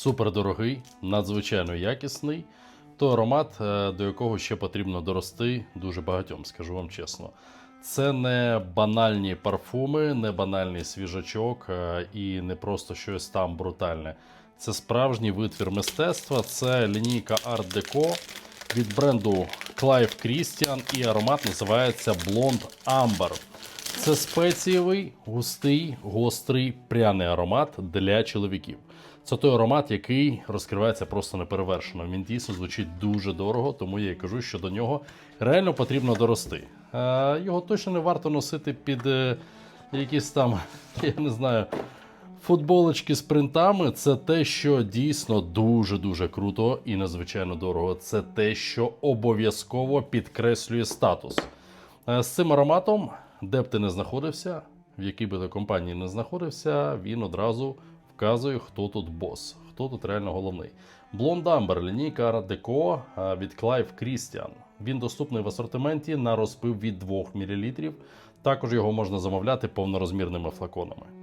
супер дорогий, надзвичайно якісний. То аромат, е, до якого ще потрібно дорости дуже багатьом, скажу вам чесно. Це не банальні парфуми, не банальний свіжачок е, і не просто щось там брутальне. Це справжній витвір мистецтва, це лінійка Art Deco від бренду Clive Christian і аромат називається Blonde Amber. Це спецієвий, густий, гострий, пряний аромат для чоловіків. Це той аромат, який розкривається просто неперевершено. Він дійсно звучить дуже дорого, тому я і кажу, що до нього реально потрібно дорости. Його точно не варто носити під е, якісь там, я не знаю, футболочки з принтами. Це те, що дійсно дуже-дуже круто і надзвичайно дорого. Це те, що обов'язково підкреслює статус. Е, З цим ароматом, де б ти не знаходився, в якій би ти компанії не знаходився, він одразу вказує, хто тут бос, хто тут реально головний. Blond Amber, лінійка Art Deco від Clive Christian. Він доступний в асортименті на розпив від 2 мл. Також його можна замовляти повнорозмірними флаконами.